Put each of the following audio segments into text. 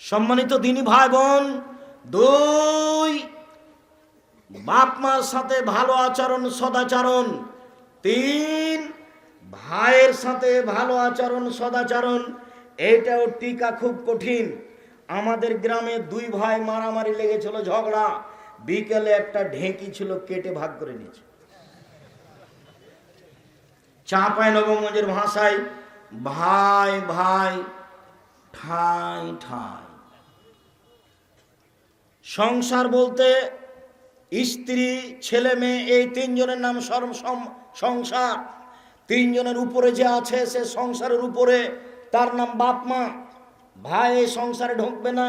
সম্মানিত দিনী ভাই বোন দুই বাপ মার সাথে ভালো আচরণ, সদাচরণ। তিন, ভাইয়ের সাথে ভালো আচরণ, সদাচরণ। এটাও টিকা খুব কঠিন। আমাদের গ্রামে দুই ভাই মারামারি লেগেছিল, ঝগড়া। বিকেলে একটা ঢেঁকি ছিল, কেটে ভাগ করে নিয়েছে। চাঁপাই নবমঞ্জের ভাষায়, ভাই ভাই, ঠাই ঠাই। সংসার বলতে স্ত্রী, ছেলে, মেয়ে, এই তিনজনের নাম সংসার। তিনজনের উপরে যে আছে সে সংসারের উপরে, তার নাম বাপ, মা। ভাই এই সংসারে ঢুকবে না,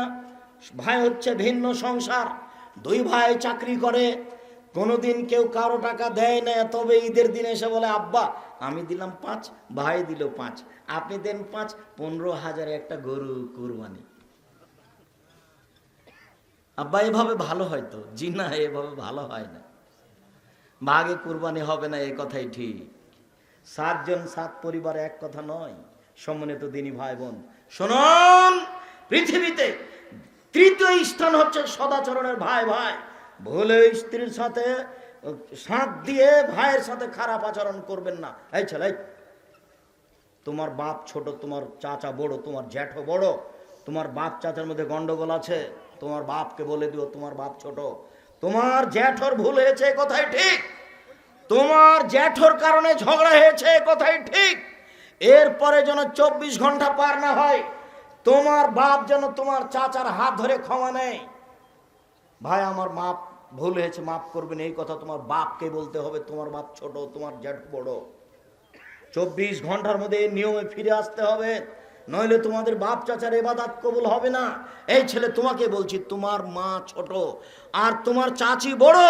ভাই হচ্ছে ভিন্ন সংসার। দুই ভাই চাকরি করে, কোনোদিন কেউ কারও টাকা দেয় না, তবে ঈদের দিন এসে বলে, আব্বা, আমি দিলাম পাঁচ, ভাই দিল পাঁচ। আপনি দেন পাঁচ, পনেরো হাজারে একটা গরু কুরবানি। আব্বা, এভাবে ভালো হয় তো? জি না, এভাবে ভালো হয় না। বাঘে কুরবানি হবে না এই কথাই ঠিক। সাতজন, সাত পরিবার এক কথা নয়। সম্মানিত দিনী ভাই বোন শুনুন! পৃথিবীতে তৃতীয় স্থান হচ্ছে সদাচরণের ভাই ভাই। ভুলে স্ত্রীর সাথে সাঁত দিয়ে ভাইয়ের সাথে খারাপ আচরণ করবেন না। এই ছেলে তোমার বাপ ছোট, তোমার চাচা বড়, তোমার জ্যাঠো বড়, তোমার বাপ চাচার মধ্যে গন্ডগোল আছে। তোমার বাপকে বলে দিও, তোমার বাপ ছোট। তোমার জ্যাঠর ভুল হয়েছে কথাই ঠিক। তোমার জ্যাঠর কারণে ঝগড়া হয়েছে কথাই ঠিক। এরপরে যেন চব্বিশ ঘণ্টা পার না হয়, তোমার বাপ যেন তোমার চাচার হাত ধরে ক্ষমা নেয়। ভাই, আমার মাপ ভুল হয়েছে মাফ করবেন, এই কথা তোমার বাপকে বলতে হবে, তোমার বাপ ছোট, তোমার জ্যাঠ বড়। চব্বিশ ঘণ্টার মধ্যে এই নিয়মে ফিরে আসতে হবে। নইলে তোমাদের বাপ চাচার এবাদাত কবুল হবে না। এই ছেলে, তোমাকে বলছি, তোমার মা ছোট আর তোমার চাচি বড়।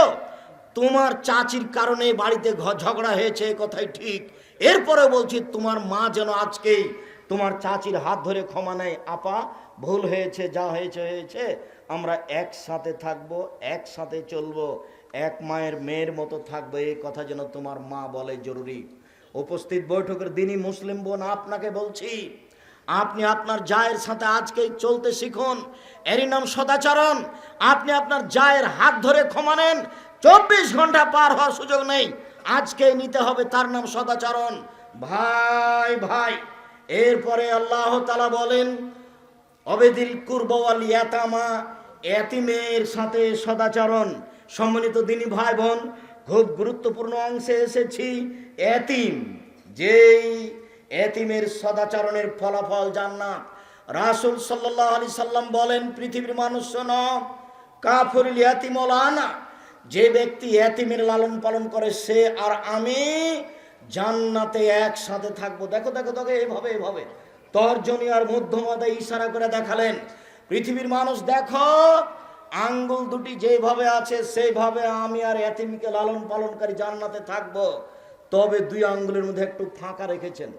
তোমার চাচির কারণে বাড়িতে ঝগড়া হয়েছে কথাই ঠিক। এরপরে বলছি, তোমার মা যেন আজকেই তোমার চাচির হাত ধরে ক্ষমা নেয়। আপা, ভুল হয়েছে, যা হয়েছে হয়েছে। আমরা একসাথে থাকব, একসাথে চলবো, এক মায়ের মেয়ের মতো থাকব এই কথা যেন তোমার মা বলে জরুরি। উপস্থিত বৈঠকের দিনই মুসলিম বোন, আপনাকে বলছি আপনি আপনার জায়ের সাথে আজকেই চলতে শিখুন। এরই নাম সদাচরণ। আপনি আপনার জায়ের হাত ধরে ক্ষমা নেন। চব্বিশ ঘণ্টা পার হওয়ার সুযোগ নেই। আজকেই নিতে হবে তার নাম সদাচরণ। ভাই ভাই, এরপরে আল্লাহ তালা বলেন, অবেদিল কুরবাল ইয়াতামা। এতিমের সাথে সদাচরণ। সম্মানিত দিনী ভাই বোন, খুব গুরুত্বপূর্ণ অংশে এসেছি। এতিম, যেই এতিমের সদাচরণের ফলাফল জান্নাত। রাসুল সাল্লাহ আলি সাল্লাম বলেন, পৃথিবীর মানুষ শোন কাফরিল আনা যে ব্যক্তি এতিমের লালন পালন করে, সে আর আমি জান্নাতে একসাথে থাকব। দেখো দেখো দেখো, এভাবে এভাবে। তর্জনী আর মধ্যমাদে ইশারা করে দেখালেন। পৃথিবীর মানুষ, দেখো, আঙ্গুল দুটি যেভাবে আছে, সেইভাবে আমি আর এতিমকে লালন পালনকারী জান্নাতে থাকব। তবে দুই আঙ্গুলের মধ্যে একটু ফাঁকা রেখেছেন।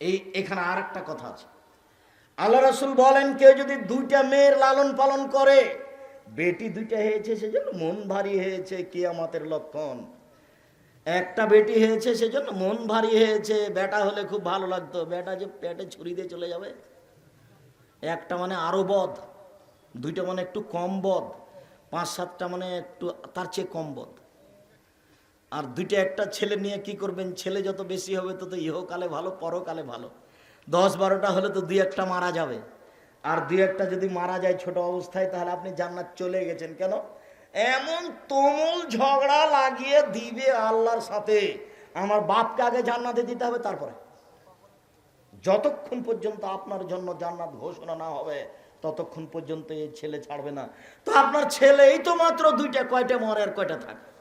এই এখানে আর একটা কথা আছে। আল্লাহ রসুল বলেন, কেউ যদি দুইটা মেয়ের লালন পালন করে, বেটি দুইটা হয়েছে, সেজন্য মন ভারী হয়েছে, কিয়ামতের লক্ষণ। একটা বেটি হয়েছে, সেজন্য মন ভারী হয়েছে, বেটা হলে খুব ভালো লাগতো। বেটা যে পেটে ছুরি দিয়ে চলে যাবে, একটা মানে আরও বধ দুইটা মানে একটু কম বধ পাঁচ সাতটা মানে একটু, তার চেয়ে কম বধ আর দুইটা একটা ছেলে নিয়ে কি করবেন? ছেলে যত বেশি হবে, তত ইহকালে ভালো, পরকালে ভালো। দশ বারোটা হলে তো দুই একটা মারা যাবে। আর দুই একটা যদি মারা যায় ছোট অবস্থায়, তাহলে আপনি জান্নাত চলে গেছেন। কেন? এমন তুমুল ঝগড়া লাগিয়ে দিবে আল্লাহর সাথে। আমার বাপকে আগে জান্নাতে দিতে হবে, তারপরে। যতক্ষণ পর্যন্ত আপনার জন্য জান্নাত ঘোষণা না হবে, ততক্ষণ পর্যন্ত এই ছেলে ছাড়বে না। তো আপনার ছেলেই তো মাত্র দুইটা, কয়টা মরে আর কয়টা থাকে?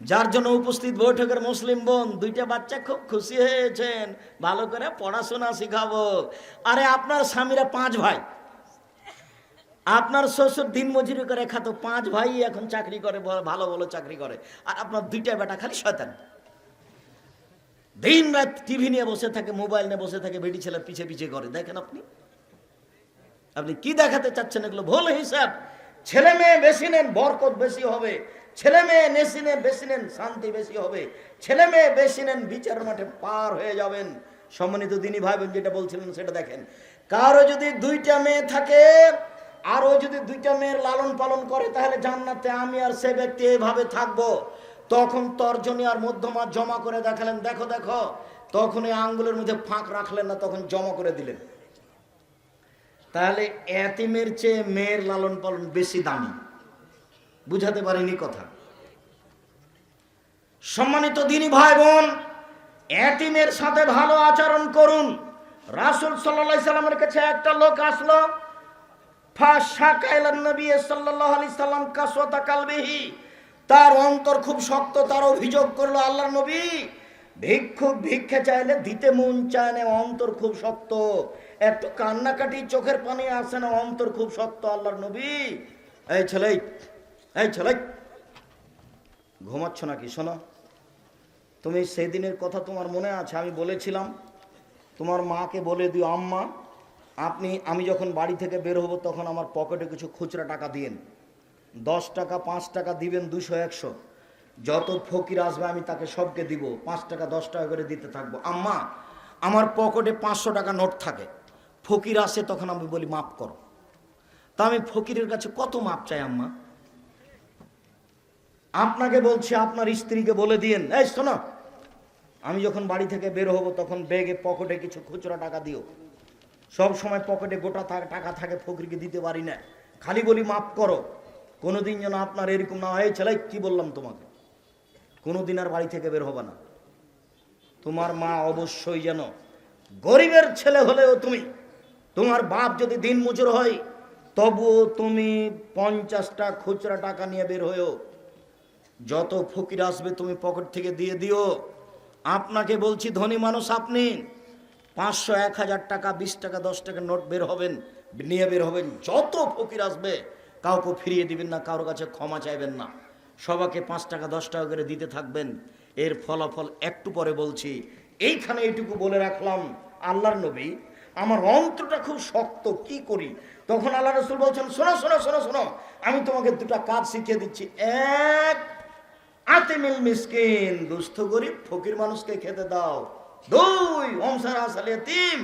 যার জন্য উপস্থিত বৈঠকের মুসলিম বোন, দুইটা বাচ্চা খুব খুশি হয়েছেন। ভালো করে পড়াশোনা শিখাবো। আরে আপনার স্বামীরা পাঁচ ভাই। আপনার শ্বশুর দিন মজুরি করে খাতো, পাঁচ ভাই এখন চাকরি করে ভালো ভালো চাকরি করে। আর আপনার দুইটা বেটা খালি শয়তান। দিন রাত টিভি নিয়ে বসে থাকে, মোবাইল নিয়ে বসে থাকে, বেটি ছেলে পিছে পিছে করে। দেখেন আপনি। আপনি কি দেখাতে চাচ্ছেন এগুলো? ভুল হিসাব। ছেলে মেয়ে বেশি নেন, বরকত বেশি হবে। ছেলে মেয়ে নেশি নেন বেশি নেন শান্তি বেশি হবে। ছেলে মেয়ে বেশি নেন বিচার মাঠে পার হয়ে যাবেন। সম্মানিত দিনী ভাই যেটা বলছিলেন সেটা দেখেন। কারও যদি দুইটা মেয়ে থাকে, আর ও যদি দুইটা মেয়ের লালন পালন করে, তাহলে জান্নাতে আমি আর সে ব্যক্তি এইভাবে থাকব। তখন তর্জনী আর মধ্যমা জমা করে দেখালেন, দেখো দেখো। তখন এই আঙ্গুলের মধ্যে ফাঁক রাখলেন না, তখন জমা করে দিলেন। তাহলে এতিমের চেয়ে মেয়ের লালন পালন বেশি দামি। বুঝাতে পারিনি কথা। সম্মানিত দিনী ভাই বোন এতিমের সাথে ভালো আচরণ করুন। রাসুল সাল্লাহ সাল্লামের কাছে একটা লোক আসলো তার অন্তর খুব শক্ত, তার অভিযোগ করল, আল্লাহ নবী, ভিক্ষুক ভিক্ষা চাইলে দিতে মন চায় না, অন্তর খুব শক্ত। একটু কান্নাকাটি চোখের পানি আসে না, অন্তর খুব শক্ত আল্লাহর নবী। এই ছেলে এই ছেলে, ঘুমাচ্ছ নাকি? শোনো। তুমি সেদিনের কথা তোমার মনে আছে, আমি বলেছিলাম। তোমার মাকে বলে দিও, আম্মা, আপনি, আমি যখন বাড়ি থেকে বের হব, তখন আমার পকেটে কিছু খুচরা টাকা দিয়েন। দশ টাকা, পাঁচ টাকা দিবেন, দুশো, একশো। যত ফকির আসবে, আমি তাকে সবকে দিব। পাঁচ টাকা, দশ টাকা করে দিতে থাকব। আম্মা, আমার পকেটে পাঁচশো টাকা নোট থাকে। ফকির আসে, তখন আমি বলি মাপ করো। তা আমি ফকিরের কাছে কত মাপ চাই, আম্মা? আপনাকে বলছি, আপনার স্ত্রীকে বলে দিয়েন। এই, শোনো, আমি যখন বাড়ি থেকে বের হব, তখন ব্যাগে পকেটে কিছু খুচরা টাকা দিও। সব সময় পকেটে গোটা টাকা থাকে, ফকিরকে দিতে পারি না। খালি বলি, মাফ করো। কোনোদিন যেন আপনার এরকম না হয়। ছেলে, কি বললাম তোমাকে? কোনোদিন আর বাড়ি থেকে বের হবে না। তোমার মা অবশ্যই যেন গরিবের ছেলে হলেও তুমি, তোমার বাপ যদি দিন মজুর হয়, তবুও তুমি পঞ্চাশটা খুচরা টাকা নিয়ে বের হয়েও যত ফকির আসবে তুমি পকেট থেকে দিয়ে দিও। আপনাকে বলছি, ধনী মানুষ আপনি, পাঁচশো, এক হাজার টাকা, বিশ টাকা, দশ টাকা নোট বের হবেন, নিয়ে বের হবেন, যত ফকির আসবে, কাউকে ফিরিয়ে দিবেন না কারোর কাছে ক্ষমা চাইবেন না। সবাকে পাঁচ টাকা, দশ টাকা করে দিতে থাকবেন। এর ফলাফল একটু পরে বলছি। এইখানে এইটুকু বলে রাখলাম, আল্লাহর নবী, আমার অন্তরটা খুব শক্ত, কি করি? তখন আল্লাহ রসুল বলছেন, শোনো শোনো শোনো শোনো, আমি তোমাকে দুটা কাজ শিখিয়ে দিচ্ছি। এক আতেমিল মিসকিন, দুস্থ গরিব, ফকির মানুষকে খেতে দাও। দুই অংসার আসাল এতিম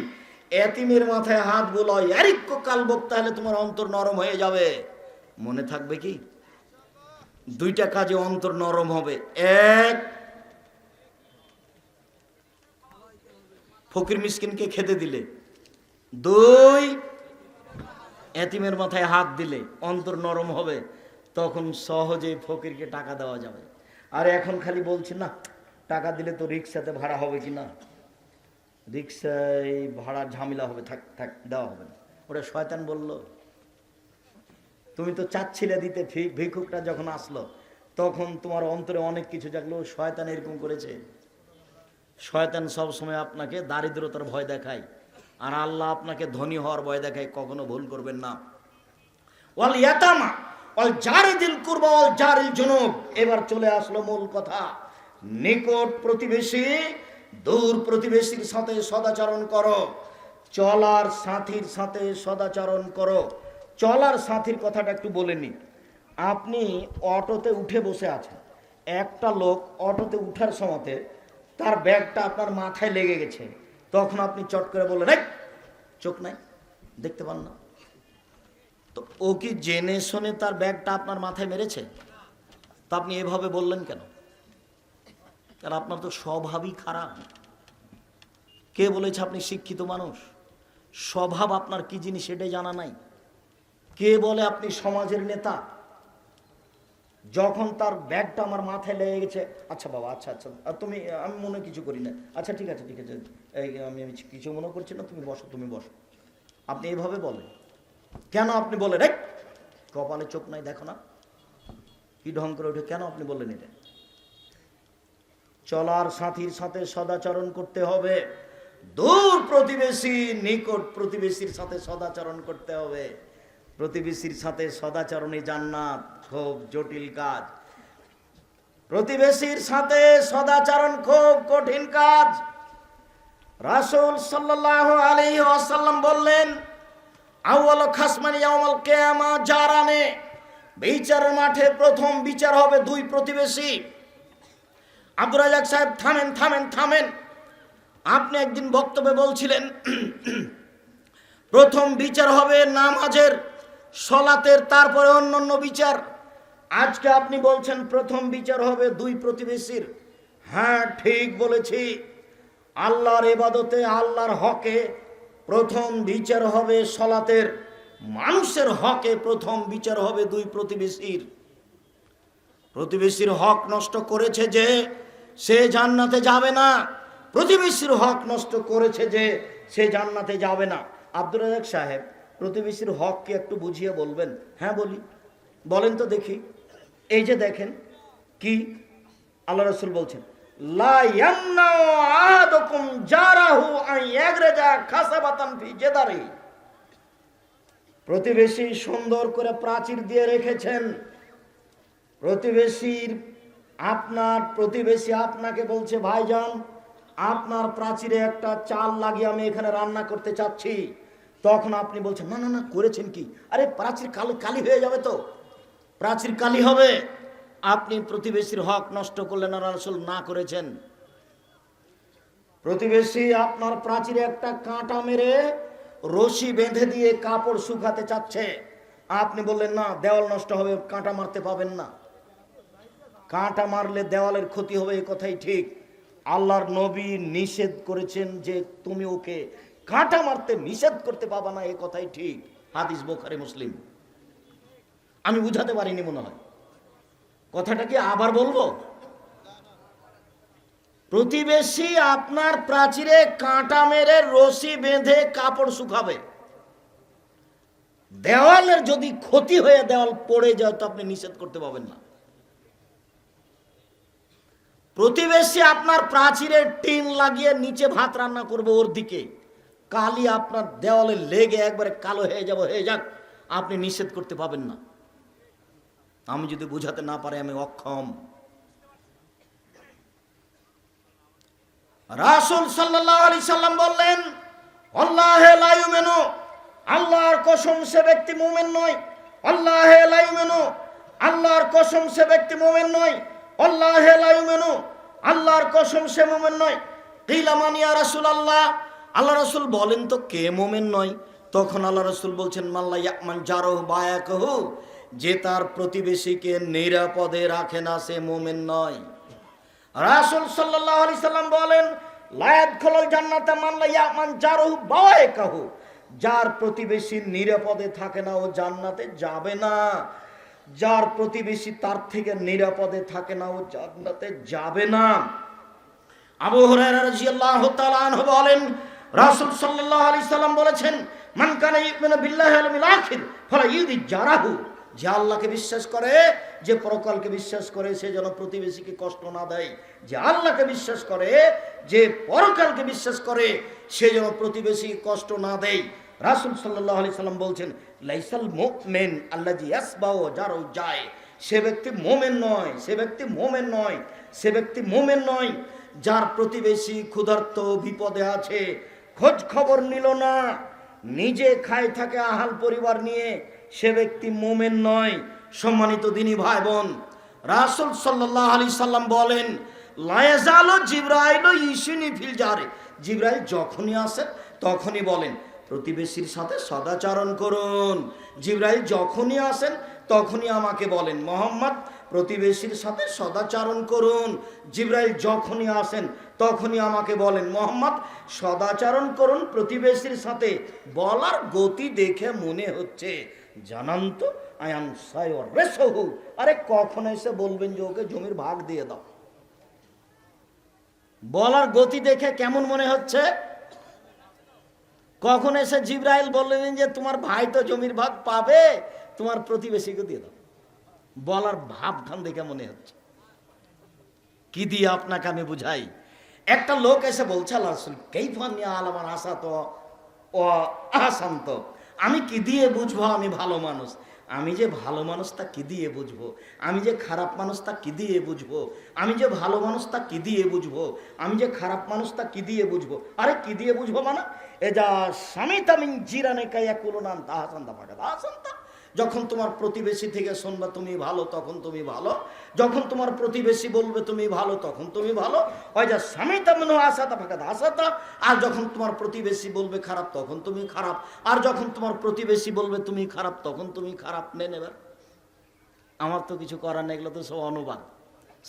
এতিমের মাথায় হাত বুলাও এরিক্য কালবক তাহলে তোমার অন্তর নরম হয়ে যাবে। মনে থাকবে কি? দুইটা কাজে অন্তর নরম হবে। এক, ফকির মিসকিনকে খেতে দিলে। দুই এতিমের মাথায় হাত দিলে, অন্তর নরম হবে। তখন সহজে ফকিরকে টাকা দেওয়া যাবে। আর এখন খালি বলছি না, টাকা দিলে তো রিক্সাতে ভাড়া হবে কি না? রিক্সায় ভাড়া ঝামেলা হবে, থাক থাক, দেওয়া হবে না। ওটা শয়তান বলল, তুমি তো চাচ্ছিলে দিতে ভিক্ষুকটা যখন আসলো, তখন তোমার অন্তরে অনেক কিছু জাগলো, শয়তান এরকম করেছে। শয়তান সবসময় আপনাকে দারিদ্রতার ভয় দেখায়, আর আল্লাহ আপনাকে ধনী হওয়ার ভয় দেখায়, কখনো ভুল করবেন না। ওয়াল ইয়াতামা এবার চলে আসলো মূল কথা। নিকট প্রতিবেশী দূর প্রতিবেশীর সাথে সদাচরণ করো। চলার সাথীর সাথে সদাচরণ করো। চলার সাথীর কথাটা একটু বলে নি। আপনি অটোতে উঠে বসে আছেন। একটা লোক অটোতে উঠার সময়তে তার ব্যাগটা আপনার মাথায় লেগে গেছে। তখন আপনি চট করে বললেন "এই, চোখ নাই দেখতে পান না। তো ও কি জেনে শুনে তার ব্যাগটা আপনার মাথায় মেরেছে? তা আপনি এভাবে বললেন কেন? কারণ আপনার তো স্বভাবই খারাপ। কে বলেছে আপনি শিক্ষিত মানুষ? স্বভাব আপনার কি জিনিস সেটাই জানা নাই। কে বলে আপনি সমাজের নেতা? যখন তার ব্যাগটা আমার মাথায় লেগে গেছে আচ্ছা বাবা আচ্ছা আচ্ছা তুমি, আমি মনে কিছু করি না। আচ্ছা ঠিক আছে ঠিক আছে আমি আমি কিছু মনে করছি না, তুমি বসো তুমি বসো। আপনি এভাবে বলেন। কেন আপনি বলেন এই, কপালে চোখ নাই, দেখো না। কি ঢং করে ওঠে কেন আপনি বললেন এটা? চলার সাথীর সাথে সদাচরণ করতে হবে। দূর প্রতিবেশী, নিকট প্রতিবেশীর সাথে সদাচরণ করতে হবে। প্রতিবেশীর সাথে সদাচরণে জান্নাত খুব জটিল কাজ। প্রতিবেশীর সাথে সদাচরণ খুব কঠিন কাজ। রাসূল সাল্লাল্লাহু আলাইহি ওয়াসাল্লাম বললেন আউয়াল খাসমানি ইয়াউমাল কিয়ামা জারানে বিচারের মাঠে প্রথম বিচার হবে দুই প্রতিবেশী। আব্দুর রাজাক সাহেব, থামেন থামেন থামেন। আপনি একদিন বক্তব্যে বলছিলেন, প্রথম বিচার হবে নামাজের, সলাতের, তারপরে অন্যান্য বিচার। আজকে আপনি বলছেন প্রথম বিচার হবে দুই প্রতিবেশীর। হ্যাঁ ঠিক বলেছি। আল্লাহর এবাদতে আল্লাহর হকে প্রথম বিচার হবে সলাতের। মানুষের হকে প্রথম বিচার হবে দুই প্রতিবেশীর। প্রতিবেশীর হক নষ্ট করেছে যে সে জান্নাতে যাবে না। প্রতিবেশীর হক নষ্ট করেছে যে সে জান্নাতে যাবে না। আব্দুর রাজাক সাহেব, প্রতিবেশীর হক কি একটু বুঝিয়ে বলবেন? হ্যাঁ বলি। বলেন তো দেখি। এই যে দেখেন কি আল্লাহ রসুল বলছেন প্রতিবেশী সুন্দর করে প্রাচীর দিয়ে রেখেছেন। প্রতিবেশীর আপনার, প্রতিবেশী আপনাকে বলছে, ভাইজান, আপনার প্রাচীরে একটা চাল লাগিয়ে আমি এখানে রান্না করতে চাচ্ছি। তখন আপনি বলছেন, না না না, করেছেন কি? আরে, প্রাচীর কালো, কালি হয়ে যাবে তো। প্রাচীর কালি হবে। আপনি প্রতিবেশীর হক নষ্ট করলেন আর আসল না করেছেন। প্রতিবেশী আপনার প্রাচীরে একটা কাঁটা মেরে রশি বেঁধে দিয়ে কাপড় শুকাতে চাচ্ছে। আপনি বললেন, না, দেওয়াল নষ্ট হবে, কাঁটা মারতে পাবেন না। কাঁটা মারলে দেওয়ালের ক্ষতি হবে এই কথাই ঠিক। আল্লাহর নবী নিষেধ করেছেন যে তুমি ওকে কাঁটা মারতে নিষেধ করতে পাবা না, এ কথাই ঠিক। হাদিস বোখারে, মুসলিম। আমি বুঝাতে পারিনি মনে হয়। কথাটা কি আবার বলব? প্রতিবেশী আপনার প্রাচীরে কাঁটা মেরে রশি বেঁধে কাপড় শুকাবে। দেওয়ালের যদি ক্ষতি হয়ে দেওয়াল পড়ে যায়, তো আপনি নিষেধ করতে পারবেন না। প্রতিবেশী আপনার প্রাচীরে টিন লাগিয়ে নিচে ভাত রান্না করবে ওর দিকে। কালি আপনার দেওয়ালে লেগে একবারে কালো হয়ে যাব। হয়ে যাক, আপনি নিষেধ করতে পাবেন না। আমি যদি বুঝাতে না পারি, আমি অক্ষম। রাসুল সাল্লাহ আলি সাল্লাম বললেন, আল্লাহ লাইমেনু আল্লাহর কসম সে ব্যক্তি মোমেন নয়। আল্লাহ লাইমেনু আল্লাহর কসম সে ব্যক্তি মোমেন নয়। আল্লাহ লাইমেনু আল্লাহর কসম সে মোমেন নয়। কিলামানিয়া রাসুল আল্লাহ আল্লাহ রসুল বলেন, তো কে মোমেন নয়? তখন আল্লাহ রসুল বলছেন মাল্লা ইয়াকমান জারহ বায়াকহু যে তার প্রতিবেশীকে নিরাপদে রাখে না, সে মোমেন নয়। রাসুল সাল্লাহ আলি সাল্লাম বলেন লায়াত খোলল জান্নাতে মানলা ইয়ামান জারহু বাওয়ায় কাহু যার প্রতিবেশী নিরাপদে থাকে না, ও জান্নাতে যাবে না। যার প্রতিবেশী তার থেকে নিরাপদে থাকে না, ও জান্নাতে যাবে না। আবু হুরায়রা রাদিয়াল্লাহু তাআলা আনহু বলেন, রাসূল সাল্লাল্লাহু আলাইহি সাল্লাম বলেছেন, মান কানা ইউমিনু বিল্লাহি ওয়াল ইয়াউমিল আখির, ফালা ইউদি জারাহু। যে আল্লাহকে বিশ্বাস করে, যে পরকালকে বিশ্বাস করে, সে যেন প্রতিবেশীকে কষ্ট না দেয়। যে আল্লাহকে বিশ্বাস করে, যে পরকালকে বিশ্বাস করে, সে যেন প্রতিবেশীকে কষ্ট না দেয়। রাসূল সাল্লাল্লাহু আলাইহি সাল্লাম বলছেন, লাইসাল মুমিন আল্লাজি ইয়াসবাউ জারু যায় সে ব্যক্তি মোমেন নয়, সে ব্যক্তি মোমেন নয়, সে ব্যক্তি মোমেন নয়, যার প্রতিবেশী ক্ষুধার্ত, বিপদে আছে। খোঁজ খবর নিল না। নিজে খায় থাকে আহাল পরিবার নিয়ে। সে ব্যক্তি মোমেন নয়, সম্মানিত দিনী ভাই বোন রাসুল সাল্লাহ আলি সাল্লাম বলেন লায়াজালো জিব্রাইল ইসুনি ফিল জারে জিব্রাইল যখনই আসেন তখনই বলেন, প্রতিবেশীর সাথে সদাচরণ করুন। জিব্রাইল যখনই আসেন, তখনই আমাকে বলেন, মোহাম্মদ, প্রতিবেশীর সাথে সদাচরণ করুন। জিব্রাইল যখনই আসেন, তখনই আমাকে বলেন, মোহাম্মদ, সদাচরণ করুন প্রতিবেশীর সাথে। বলার গতি দেখে মনে হচ্ছে জানান তো আয়াম সায়র আরে কখন এসে বলবেন যে ওকে জমির ভাগ দিয়ে দাও। বলার গতি দেখে কেমন মনে হচ্ছে? কখন এসে জিব্রাইল বললেন যে তোমার ভাই তো জমির ভাগ পাবে, তোমার প্রতিবেশীকে দিয়ে দাও। বলার ভাবখান দেখে মনে হচ্ছে। কি দিয়ে আপনাকে আমি বুঝাই? একটা লোক এসে বলছে, আল্লাহ রসুল কেইফানি আলামান আশা তো আসান্ত। আমি কি দিয়ে বুঝব আমি ভালো মানুষ? আমি যে ভালো মানুষ তা কি দিয়ে বুঝব? আমি যে খারাপ মানুষ তা কি দিয়ে বুঝব? আমি যে ভালো মানুষ তা কি দিয়ে বুঝব? আমি যে খারাপ মানুষ তা কি দিয়ে বুঝব? আরে কি দিয়ে বুঝব মানে? এ যা স্বামী তামিং জিরানে কাইয়া কুলো নাম তাহাসান্তা ফাঁকা তাহাসান্তা? যখন তোমার প্রতিবেশী থেকে শুনবা তুমি ভালো, তখন তুমি ভালো। যখন তোমার প্রতিবেশী বলবে তুমি ভালো, তখন তুমি ভালো। হয় যা স্বামী তেমন আসাতা ফাঁকা আসাতা আর যখন তোমার প্রতিবেশী বলবে খারাপ, তখন তুমি খারাপ। আর যখন তোমার প্রতিবেশী বলবে তুমি খারাপ, তখন তুমি খারাপ। নেন এবার আমার তো কিছু করার নেই, এগুলো তো সব অনুবাদ।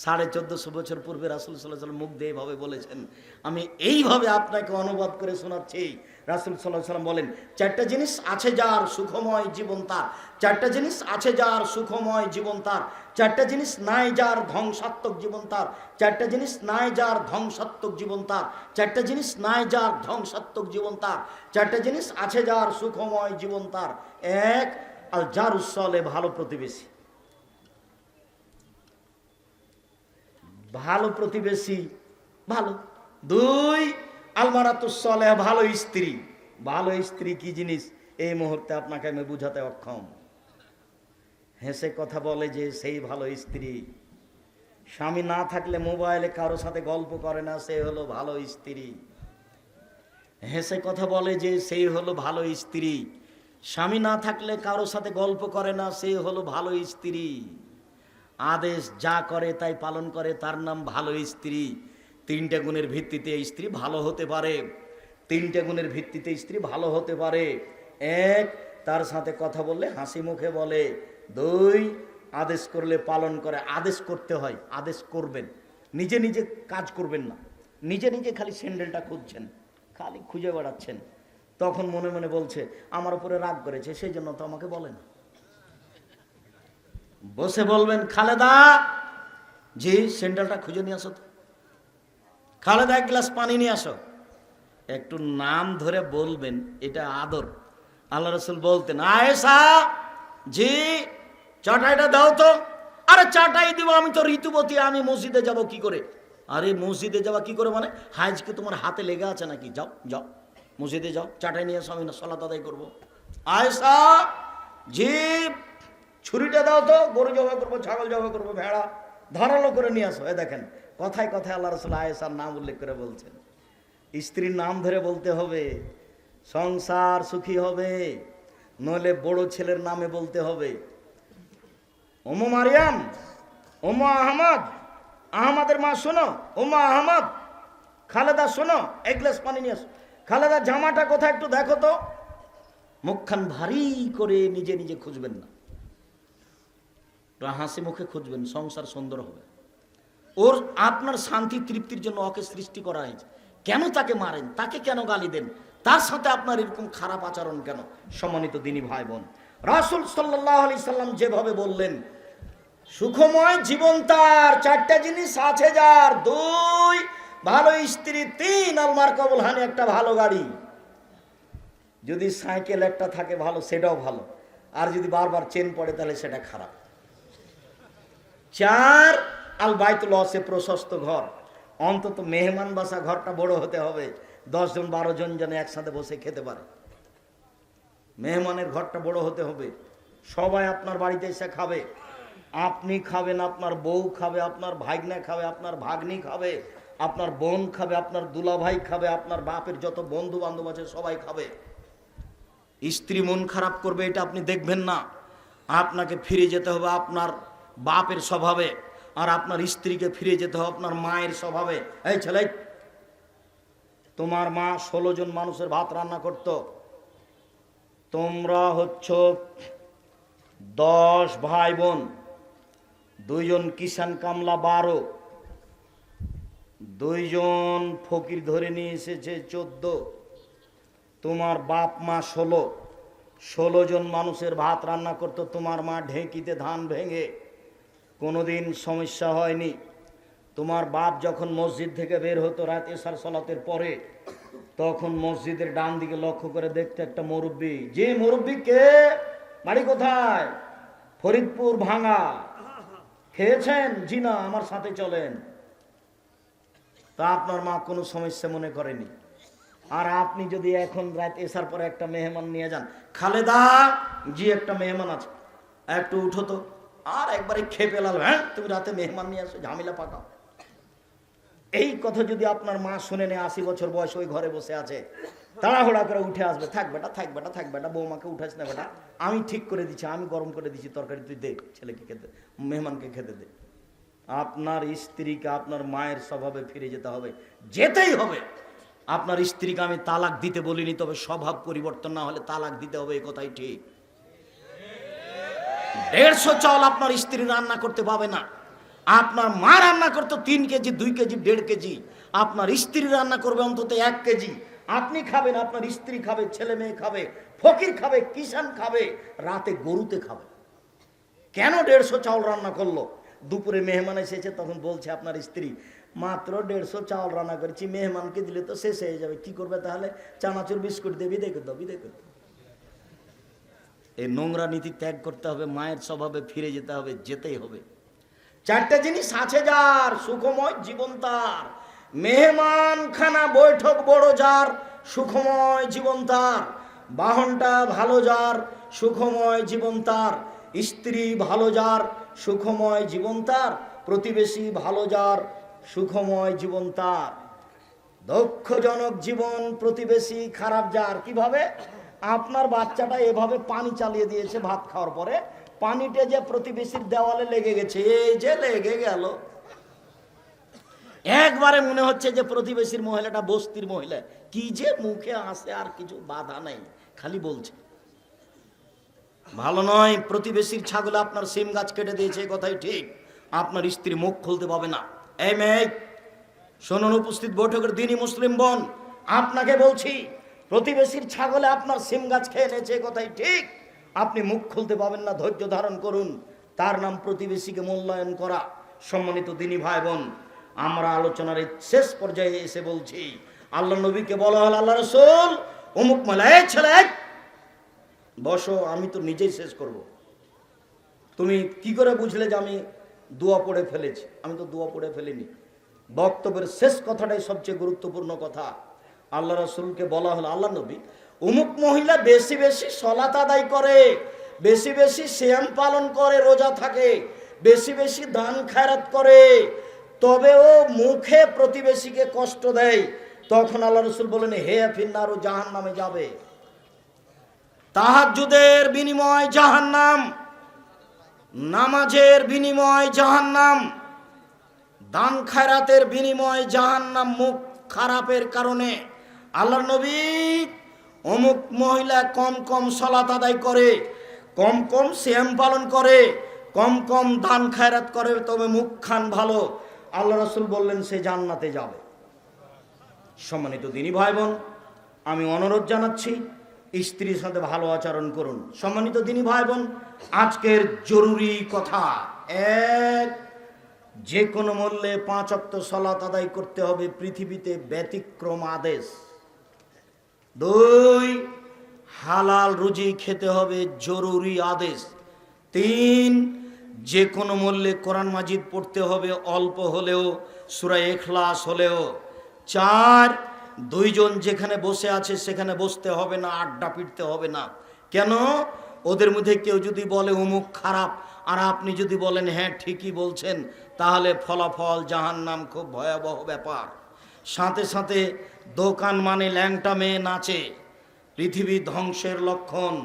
সাড়ে চোদ্দশো বছর পূর্বে রাসুল সাল্লাহ মুখ দিয়ে এইভাবে বলেছেন, আমি এইভাবে আপনাকে অনুবাদ করে শোনাচ্ছি রাসুল সাল্লাহ সাল্লাম বলেন, চারটা জিনিস আছে যার সুখময় জীবন তার। চারটা জিনিস আছে যার সুখময় জীবন তার। চারটা জিনিস নাই যার ধ্বংসাত্মক জীবন তার। চারটা জিনিস নাই যার ধ্বংসাত্মক জীবন তার। চারটা জিনিস নাই যার ধ্বংসাত্মক জীবন তার। চারটা জিনিস আছে যার সুখময় জীবন তার। এক আর যার উৎসলে ভালো প্রতিবেশী। ভালো প্রতিবেশী, ভালো। দুই আলমারাতুসলে ভালো স্ত্রী। ভালো স্ত্রী কি জিনিস? এই মুহূর্তে আপনাকে আমি বুঝাতে অক্ষম। হেসে কথা বলে যে সেই ভালো স্ত্রী। স্বামী না থাকলে মোবাইলে কারও সাথে গল্প করে না, সে হলো ভালো স্ত্রী। হেসে কথা বলে যে সেই হলো ভালো স্ত্রী। স্বামী না থাকলে কারও সাথে গল্প করে না, সে হলো ভালো স্ত্রী। আদেশ যা করে তাই পালন করে, তার নাম ভালো স্ত্রী। তিনটে গুণের ভিত্তিতে স্ত্রী ভালো হতে পারে। তিনটে গুণের ভিত্তিতে স্ত্রী ভালো হতে পারে। এক, তার সাথে কথা বললে হাসি মুখে বলে। দুই, আদেশ করলে পালন করে। আদেশ করতে হয়, আদেশ করবেন। নিজে নিজে কাজ করবেন না। নিজে নিজে খালি স্যান্ডেলটা খুঁজছেন, খালি খুঁজে বেড়াচ্ছেন। তখন মনে মনে বলছে, আমার উপরে রাগ করেছে সেই জন্য তো আমাকে বলে না। বসে বলবেন, খালেদা জি, স্যান্ডেলটা খুঁজে নিয়ে আসো তো। খালেদা এক গ্লাস পানি নিয়ে আসো। একটু নাম ধরে বলবেন, এটা আদর। আল্লাহ রসুল বলতেন, আয়েশা, জি, চাটাইটা দাও তো। আরে চাটাই দিব, আমি তো ঋতুবতী আমি মসজিদে যাব কি করে? আরে মসজিদে যাওয়া কি করে মানে? হাইজ কি তোমার হাতে লেগে আছে নাকি? যাও যাও। মসজিদে যাও, চাটাই নিয়ে আসো, আমি না সলাত আদায় করব। আয়েশা, জি, ছুরিটা দাও তো, গরু জবা করব, ছাগল জবা করব, ভেড়া ধারালো করে নিয়ে আসো, এ দেখেন। কথায় কথায় আল্লাহ রসুল আয়েসার নাম উল্লেখ করে বলছেন। স্ত্রীর নাম ধরে বলতে হবে, সংসার সুখী হবে, নইলে বড় ছেলের নামে বলতে হবে। ওমো মারিয়াম, ওমা আহমদ, আহমদের মা শোনো, ওমা আহমদ, খালেদা শোনো, এক গ্লাস পানি নিয়ে খালেদা জামাটা কোথায় একটু দেখো তো। মুখখান ভারী করে নিজে নিজে খুঁজবেন না। হাসি মুখে খুঁজবেন, সংসার সুন্দর হবে। ওর আপনার শান্তি তৃপ্তির জন্য ওকে সৃষ্টি করা হয়েছে। কেন তাকে মারেন? তাকে কেন গালি দেন? তার সাথে আপনার এরকম খারাপ আচরণ কেন? সম্মানিত দিনী ভাই বোন রাসুল সাল্লাহ আলি সাল্লাম যেভাবে বললেন, সুখময় জীবন তার, চারটা জিনিস আছে যার, দুই, ভালো স্ত্রী, তিন, আলমার কবল হানি, একটা ভালো গাড়ি। যদি সাইকেল একটা থাকে ভালো, সেটাও ভালো। আর যদি বারবার চেন পড়ে, তাহলে সেটা খারাপ। চার আল বাইতুল অসে প্রশস্ত ঘর। অন্তত মেহমান বাসা ঘরটা বড় হতে হবে। দশজন বারো জন যেন একসাথে বসে খেতে পারে। মেহমানের ঘরটা বড় হতে হবে। সবাই আপনার বাড়িতে এসে খাবে। আপনি খাবেন, আপনার বউ খাবে, আপনার ভাগ্নে খাবে, আপনার ভাগ্নি খাবে, আপনার বোন খাবে, আপনার দুলাভাই খাবে, আপনার বাপের যত বন্ধু বান্ধব আছে সবাই খাবে। স্ত্রী মন খারাপ করবে, এটা আপনি দেখবেন না। আপনাকে ফিরে যেতে হবে আপনার বাপের স্বভাবে। আর আপনার স্ত্রীকে ফিরে যেতে হবে, আপনার মায়ের স্বভাবে। এই ছেলে, তোমার মা ষোলো জন মানুষের ভাত রান্না করত। তোমরা হচ্ছ দশ ভাই বোন দুইজন কিষান কামলা বারো। দুইজন ফকির ধরে নিয়ে এসেছে চোদ্দ। তোমার বাপ মা ষোলো। ষোলো জন মানুষের ভাত রান্না করতো, তোমার মা ঢেঁকিতে ধান ভেঙে। কোনোদিন সমস্যা হয়নি। তোমার বাপ যখন মসজিদ থেকে বের হতো রাত এসার সলাতের পরে, তখন মসজিদের ডান দিকে লক্ষ্য করে দেখতে একটা মুরব্বী। যে মুরব্বী কে? বাড়ি কোথায়? ফরিদপুর ভাঙা। খেয়েছেন? জি না, আমার সাথে চলেন। তা আপনার মা কোনো সমস্যা মনে করেনি। আর আপনি যদি এখন রাত এসার পরে একটা মেহমান নিয়ে যান, খালেদা, জি একটা মেহমান আছে। একটু উঠো তো। আর একবারে খেয়ে লাল হ্যাঁ? তুমি রাতে মেহমান নিয়ে আসো, ঝামেলা পাকাও। এই কথা যদি আপনার মা শুনে নেয়, আশি বছর বয়স ওই ঘরে বসে আছে, তাড়াহুড়া করে উঠে আসবে, থাক বেটা থাক বেটা থাক বেটা, বৌমাকে উঠাস না বেটা, আমি ঠিক করে দিচ্ছি, আমি গরম করে দিচ্ছি তরকারি, তুই দে, ছেলেকে খেতে, মেহমানকে খেতে দে। আপনার স্ত্রীকে আপনার মায়ের স্বভাবে ফিরে যেতে হবে, যেতেই হবে। আপনার স্ত্রীকে আমি তালাক দিতে বলিনি, তবে স্বভাব পরিবর্তন না হলে তালাক দিতে হবে, এ কথাই ঠিক। দেড়শো চাল আপনার স্ত্রী রান্না করতে পাবে না। আপনার মা রান্না করতো তিন কেজি, দুই কেজি, দেড় কেজি। আপনার স্ত্রী রান্না করবে অন্তত এক কেজি। আপনি খাবেন, আপনার স্ত্রী খাবে, ছেলে মেয়ে খাবে, ফকির খাবে কিষান খাবে, রাতে গরুতে খাবে। কেন দেড়শো চাউল রান্না করল? দুপুরে মেহমান এসেছে, তখন বলছে আপনার স্ত্রী, মাত্র দেড়শো চাউল রান্না করেছি, মেহমানকে দিলে তো শেষ হয়ে যাবে। কি করবে তাহলে? চানাচুর, বিস্কুট করতে হবে বিদায় করতে হবে। এই নোংরা নীতি ত্যাগ করতে হবে, মায়ের স্বভাবে ফিরে যেতে হবে, যেতেই হবে। চারটা জিনিস আছে যার, সুখময় জীবন তার। মেহমান খানা বৈঠক বড় যার, সুখময় জীবন তার। বাহনটা ভালো যার, সুখময় জীবন তার। স্ত্রী ভালো যার, সুখময় জীবন তার। প্রতিবেশী ভালো যার, সুখময় জীবন তার। দক্ষজনক জীবন, প্রতিবেশী খারাপ যার, কীভাবে? আপনার বাচ্চাটা এভাবে পানি চালিয়ে দিয়েছে ভাত খাওয়ার পরে। পানিটা যে প্রতিবেশীর দেওয়ালে লেগে গেছে, এই যে লেগে গেল। একবারে মনে হচ্ছে যে প্রতিবেশীর মহিলাটা বস্তির মহিলা। কি যে মুখে আসে আর কিছু বাধা নাই, খালি বলছে। ভালো নয়, প্রতিবেশীর ছাগল আপনার সিম গাছ কেটে দিয়েছে এ কথাই ঠিক। আপনার স্ত্রী মুখ খুলতে পাবে না। এই মেয়ে, শোনুন, উপস্থিত বৈঠকের দিনই মুসলিম বোন। আপনাকে বলছি প্রতিবেশীর ছাগলে আপনার সিম গাছ খেয়ে নিয়েছে এ কথাই ঠিক। আপনি মুখ খুলতে পাবেন না, ধৈর্য ধারণ করুন। তার নাম প্রতিবেশীকে মূল্যায়ন করা। সম্মানিত দিনী ভাই বোন আমরা আলোচনার শেষ পর্যায়ে এসে বলছি, আল্লাহ নবীকে বলা হল, আল্লাহ রসুল, অমুক মেলা এই ছেলে বসো, আমি তো নিজেই শেষ করব। তুমি কি করে বুঝলে যে আমি দোয়া পড়ে ফেলেছি? আমি তো দোয়া পড়ে ফেলিনি। বক্তব্যের শেষ কথাটাই সবচেয়ে গুরুত্বপূর্ণ কথা। আল্লাহ রসুলকে বলা হলো, আল্লাহ নবী অমুক মহিলা বেশি বেশি সলাত আদায় করে, বেশি বেশি শ্যাম পালন করে, রোজা থাকে, বেশি বেশি দান খায়রাত করে, তবে ও মুখে প্রতিবেশীকে কষ্ট দেয়। তখন আল্লাহ রসুল বলেন, হে ফিন্নার জাহান নামে যাবে। তাহাজ্জুদের বিনিময় জাহান্নাম, নামাজের বিনিময় জাহান্নাম, দান খায়রাতের বিনিময় জাহান্নাম মুখ খারাপের কারণে। আল্লাহর নবী অমুক মহিলা কম কম সলাত আদায় করে, কম কম শ্যাম পালন করে, কম কম দান খায়রাত করে, তবে মুখ খান ভালো। আল্লাহ রসুল বললেন, সে জান্নাতে যাবে। সম্মানিত দিনী ভাই বোন আমি অনুরোধ জানাচ্ছি, স্ত্রীর সাথে ভালো আচরণ করুন। সম্মানিত দিনী ভাই বোন আজকের জরুরি কথা এক, যে কোনো মূল্যে পাঁচ অক্ত সলাত আদায় করতে হবে পৃথিবীতে ব্যতিক্রম আদেশ। দুই, হালাল রুজি খেতে হবে জরুরি আদেশ। তিন যে কোনো মূল্যে কোরআন মাজিদ পড়তে হবে অল্প হলেও, সুরা এখলাস হলেও। চার, দুইজন যেখানে বসে আছে সেখানে বসতে হবে না, আড্ডা পিটতে হবে না। কেন? ওদের মধ্যে কেউ যদি বলে অমুক খারাপ, আর আপনি যদি বলেন হ্যাঁ ঠিকই বলছেন, তাহলে ফলাফল জাহান নাম খুব ভয়াবহ ব্যাপার। সাথে সাথে দোকান মানে ল্যাংটা মেয়ে নাচে। পৃথিবী ধ্বংসের লক্ষণ।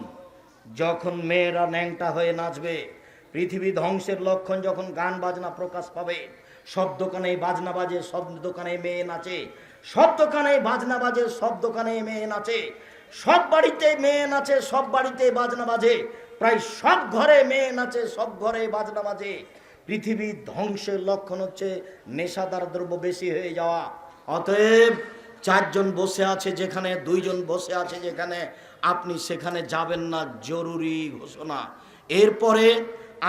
যখন মেয়েরা ন্যাংটা হয়ে নাচবে, পৃথিবী ধ্বংসের লক্ষণ যখন গান বাজনা প্রকাশ পাবে, সব দোকানে বাজনা বাজে, সব দোকানে মেয়ে নাচে। সব দোকানে বাজনা বাজে, সব দোকানে মেয়ে নাচে। সব বাড়িতে মেয়ে নাচে, সব বাড়িতে বাজনা বাজে। প্রায় সব ঘরে মেয়ে নাচে, সব ঘরে বাজনা বাজে। পৃথিবী ধ্বংসের লক্ষণ হচ্ছে নেশাদার দ্রব্য বেশি হয়ে যাওয়া। অতএব চারজন বসে আছে যেখানে, দুইজন বসে আছে যেখানে, আপনি সেখানে যাবেন না, জরুরি ঘোষণা। এরপরে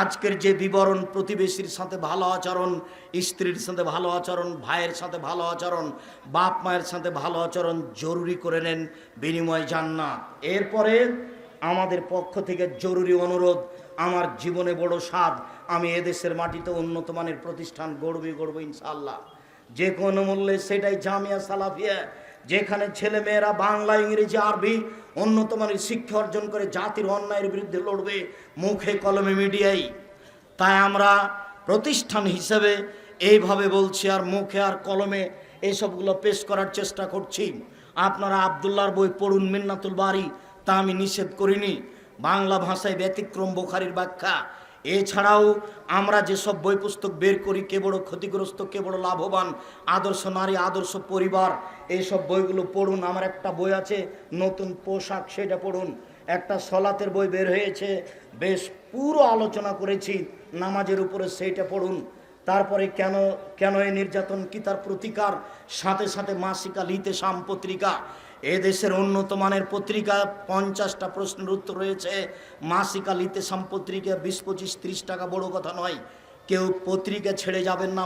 আজকের যে বিবরণ, প্রতিবেশীর সাথে ভালো আচরণ, স্ত্রীর সাথে ভালো আচরণ, ভাইয়ের সাথে ভালো আচরণ, বাপ মায়ের সাথে ভালো আচরণ, জরুরি করে নেন, বিনিময় যান না। এরপরে আমাদের পক্ষ থেকে জরুরি অনুরোধ, আমার জীবনে বড় স্বাদ, আমি এদেশের মাটিতে উন্নত মানের প্রতিষ্ঠান গড়বে, গড়বো ইনশাল্লাহ যে কোনো মূল্যে সেটাই জামিয়া সালাফিয়া, যেখানে ছেলে মেয়েরা বাংলা, ইংরেজি, আরবি, উন্নত মানের শিক্ষা অর্জন করে জাতির অন্যায়ের বিরুদ্ধে লড়বে মুখে কলমে মিডিয়াই। তাই আমরা প্রতিষ্ঠান হিসেবে এইভাবে বলছি আর মুখে আর কলমে এইসবগুলো পেশ করার চেষ্টা করছি। আপনারা আবদুল্লার বই পড়ুন মিন্নাতুল বাড়ি তা আমি নিষেধ করিনি। বাংলা ভাষায় ব্যতিক্রম বোখারির ব্যাখ্যা। এছাড়াও আমরা যেসব বই পুস্তক বের করি, কে বড় ক্ষতিগ্রস্ত, কে বড় লাভবান, আদর্শ নারী, আদর্শ পরিবার, এইসব বইগুলো পড়ুন। আমার একটা বই আছে, নতুন পোশাক, সেটা পড়ুন। একটা সলাতের বই বের হয়েছে, বেশ পুরো আলোচনা করেছি, নামাজের উপরে সেইটা পড়ুন। তারপরে কেন কেন এই নির্যাতন কি তার প্রতিকার? সাথে সাথে মাসিকা লিতে সাম পত্রিকা এ দেশের উন্নত মানের পত্রিকা পঞ্চাশটা প্রশ্নের উত্তর রয়েছে। মাসিকালিতে সাম পত্রিকা বিশ পঁচিশ ত্রিশ টাকা বড় কথা নয়। কেউ পত্রিকা ছেড়ে যাবেন না।